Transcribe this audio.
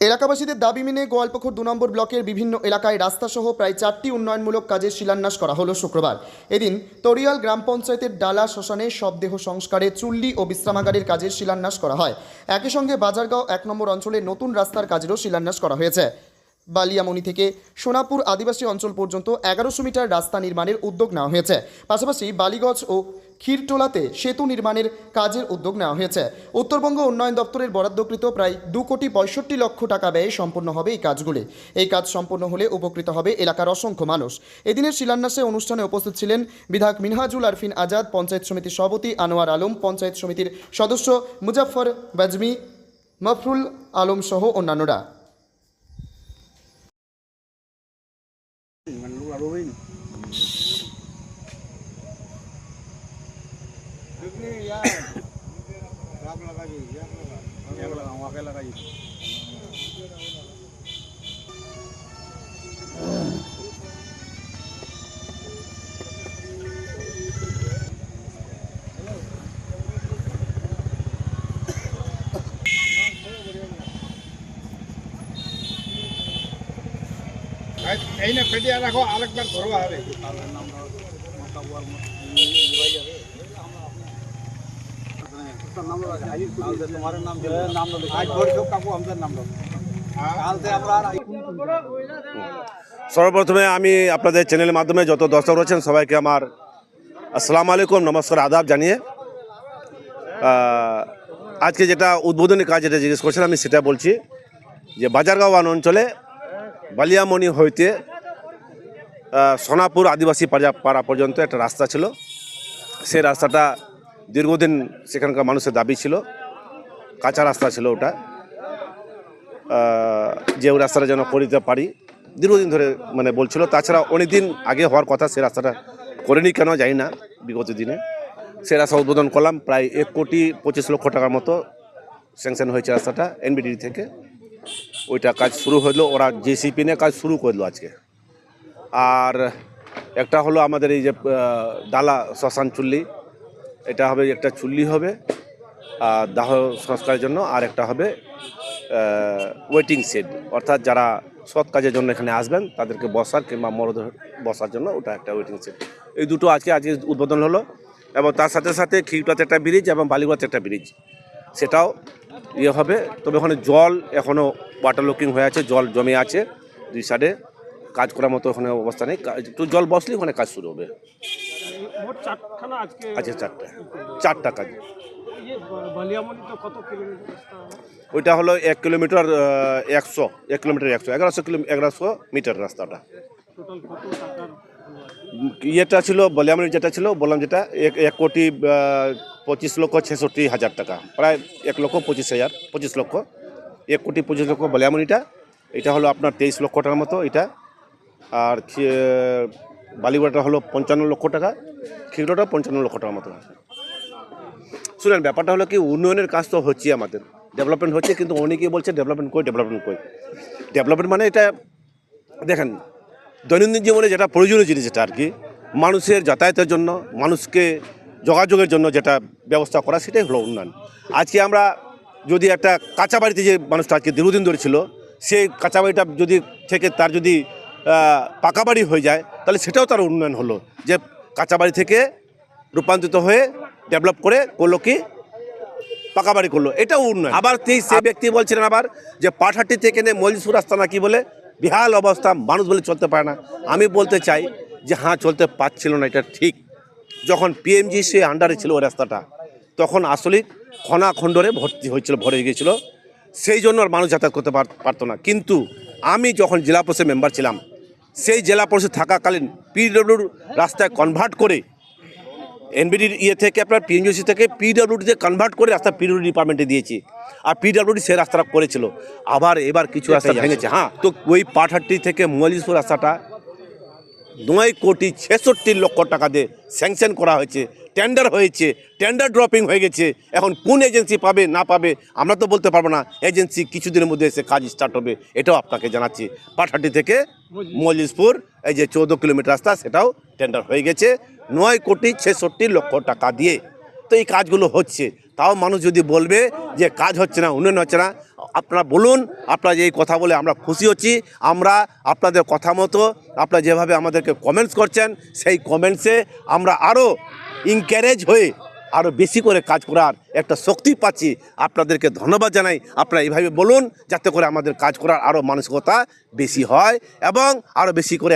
এলাকাবাসীদের দাবি মেনে গোয়ালপুকুর দু নম্বর ব্লকের বিভিন্ন এলাকায় রাস্তাসহ প্রায় চারটি উন্নয়নমূলক কাজের শিলান্যাস করা হলো শুক্রবার। এদিন তরিয়াল গ্রাম পঞ্চায়েতের ডালা শ্মশানে শবদেহ সংস্কারে চুল্লি ও বিশ্রামাগারের কাজের শিলান্যাস করা হয়। একই সঙ্গে বাজারগাঁও এক নম্বর অঞ্চলে নতুন রাস্তার কাজেরও শিলান্যাস করা হয়েছে। বালিয়ামণি থেকে সোনাপুর আদিবাসী অঞ্চল পর্যন্ত এগারোশো মিটার রাস্তা নির্মাণের উদ্যোগ নেওয়া হয়েছে। পাশাপাশি বালিগঞ্জ ও ক্ষীরটোলাতে সেতু নির্মাণের কাজের উদ্যোগ নেওয়া হয়েছে। উত্তরবঙ্গ উন্নয়ন দপ্তরের বরাদ্দকৃত প্রায় দু কোটি পঁয়ষট্টি লক্ষ টাকা ব্যয়ে সম্পন্ন হবে এই কাজগুলি। এই কাজ সম্পন্ন হলে উপকৃত হবে এলাকার অসংখ্য মানুষ। এদিনের শিলান্যাসে অনুষ্ঠানে উপস্থিত ছিলেন বিধায়ক মিনহাজুল আরফিন আজাদ, পঞ্চায়েত সমিতির সভাপতি আনোয়ার আলম, পঞ্চায়েত সমিতির সদস্য মুজাফর বাজমি, মফরুল আলম সহ অন্যান্যরা। มันรู้เราวิ่งดึกนี่ยารักละกันยากละกันยากละกันว่ากันละกัน কাকু আমাদের নাম কাল থেকে আমরা সর্বপ্রথমে আমি আপনাদের চ্যানেলের মাধ্যমে যত দর্শক রয়েছেন, সবাইকে আমার আসসালামু আলাইকুম, নমস্কার, আদাব জানিয়ে। আজকে যেটা উদ্বোধনী কাজ যেটা জিজ্ঞেস করছেন আমি সেটা বলছি যে বাজারগাঁও ওয়ান অঞ্চলে বালিয়ামণি হইতে সোনাপুর আদিবাসী পাড়া- পর্যন্ত একটা রাস্তা ছিল। সেই রাস্তাটা দীর্ঘদিন সেখানকার মানুষের দাবি ছিল। কাঁচা রাস্তা ছিল ওটা। যে ওই রাস্তাটা যেন করে দিতে পারি। দীর্ঘদিন ধরে মানে বলছিল। তাছাড়া অনেক দিন আগে হওয়ার কথা, সে রাস্তাটা করেনি কেন জানি না, বিগত দিনে। সে রাস্তা উদ্বোধন করলাম। প্রায় এক কোটি পঁচিশ লক্ষ টাকার মতো স্যাংশন হয়েছে রাস্তাটা এনবিডি থেকে। ওইটা কাজ শুরু হলো, ওরা জেসিপি নিয়ে কাজ শুরু করল আজকে। আর একটা হলো আমাদের এই যে ডালা শ্মশান চুল্লি, এটা হবে একটা চুল্লি হবে দাহ সংস্কারের জন্য, আর একটা হবে ওয়েটিং শেড অর্থাৎ যারা সৎ কাজের জন্য এখানে আসবেন, তাদেরকে বসার কিংবা মরদ বসার জন্য ওটা একটা ওয়েটিং সেট এই দুটো আজকে আজকে উদ্বোধন হলো, এবং তার সাথে সাথে খিরটাতে একটা ব্রিজ এবং বালিগুড়াতে একটা ব্রিজ সেটাও ইয়ে হবে। তবে ওখানে জল এখনও ওয়াটার লুকিং হয়ে আছে জল জমে আছে। দুই সাইডে কাজ করার মতো ওখানে অবস্থা নেই। একটু জল বসলে ওখানে কাজ শুরু হবে। আচ্ছা চারটা। চারটা কাজ। ইয়ে? ওইটা হলো এক কিলোমিটার একশো এক কিলোমিটার একশো এগারোশো কিলো এগারোশো মিটার রাস্তাটা। ইয়েটা ছিল বলিয়ামের যেটা ছিল, বললাম যেটা, এক এক কোটি পঁচিশ লক্ষ ছেষট্টি হাজার টাকা। প্রায় এক লক্ষ পঁচিশ হাজার, পঁচিশ লক্ষ, এক কোটি পঁচিশ লক্ষ বলিয়ামনিটা। এটা এটা হলো আপনার তেইশ লক্ষ টাকার মতো এটা। আর বালিগুড়াটা হলো পঞ্চান্ন লক্ষ টাকা খিগড়াটা পঞ্চান্ন লক্ষ টাকার মতো। শুনেন, ব্যাপারটা হলো কি, উন্নয়নের কাজ তো হচ্ছে আমাদের। ডেভেলপমেন্ট হচ্ছে, কিন্তু অনেকেই বলছে ডেভেলপমেন্ট কই ডেভেলপমেন্ট কই। ডেভেলপমেন্ট মানে এটা, দেখেন দৈনন্দিন জীবনে যেটা প্রয়োজনীয় জিনিস যেটা আর কি মানুষের যাতায়াতের জন্য মানুষকে যোগাযোগের জন্য যেটা ব্যবস্থা করা সেটাই হলো উন্নয়ন। আজকে আমরা যদি একটা কাঁচা বাড়িতে যে মানুষটা আজকে দীর্ঘদিন ধরে ছিল সেই কাঁচা বাড়িটা যদি থেকে তার যদি পাকা বাড়ি হয়ে যায় তাহলে সেটাও তার উন্নয়ন হলো। যে কাঁচা বাড়ি থেকে রূপান্তরিত হয়ে ডেভেলপ করে করল কি পাকা বাড়ি করল এটাও উন্নয়ন। আবার সেই সে ব্যক্তি বলছিলেন আবার যে পাঠাটি থেকে নে মলিসুর রাস্তা নাকি বলে বিহাল অবস্থা, মানুষ বলে চলতে পারে না। আমি বলতে চাই যে হ্যাঁ চলতে পারছিল না, এটা ঠিক। যখন পিএমজি সে আন্ডারে ছিল ওই রাস্তাটা, তখন আসলে খনা খণ্ডরে ভর্তি হয়েছিল, ভরে গিয়েছিল। সেই জন্য আর মানুষ যাতায়াত করতে পার- পারতো না। কিন্তু আমি যখন জেলা পরিষদ মেম্বার ছিলাম, সেই জেলা পরিষদ থাকাকালীন পিডব্লিউর রাস্তায় কনভার্ট করে এনবিডির ইয়ে থেকে আপনার পিএনজিসি থেকে পিডব্লিউডিতে কনভার্ট করে রাস্তা পিডব্লিউডি ডিপার্টমেন্টে দিয়েছি। আর পিডব্লিউডি সে রাস্তাটা করেছিল। আবার এবার কিছু রাস্তা ভেঙেছে। হ্যাঁ তো ওই পাঠাটি থেকে মলিশপুর রাস্তাটা নয় কোটি ছেষট্টি লক্ষ টাকা দিয়ে স্যাংশন করা হয়েছে টেন্ডার হয়েছে টেন্ডার ড্রপিং হয়ে গেছে। এখন কোন এজেন্সি পাবে না পাবে আমরা তো বলতে পারব না। এজেন্সি কিছুদিনের মধ্যে এসে কাজ স্টার্ট হবে এটাও আপনাকে জানাচ্ছি। পাঠাটি থেকে মল্লিশপুর এই যে চৌদ্দ কিলোমিটার রাস্তা সেটাও টেন্ডার হয়ে গেছে, নয় কোটি ছেষট্টি লক্ষ টাকা দিয়ে। তো এই কাজগুলো হচ্ছে। তাও মানুষ যদি বলবে যে কাজ হচ্ছে না, উন্নয়ন হচ্ছে না, আপনারা বলুন, আপনারা এই কথা বলে আমরা খুশি হচ্ছি। আমরা আপনাদের কথা মতো, আপনারা যেভাবে আমাদেরকে কমেন্টস করছেন, সেই কমেন্টসে আমরা আরও ইনকারেজ হয়ে আরও বেশি করে কাজ করার একটা শক্তি পাচ্ছি। আপনাদেরকে ধন্যবাদ জানাই। আপনারা এইভাবে বলুন, যাতে করে আমাদের কাজ করার আরও মানসিকতা বেশি হয় এবং আরও বেশি করে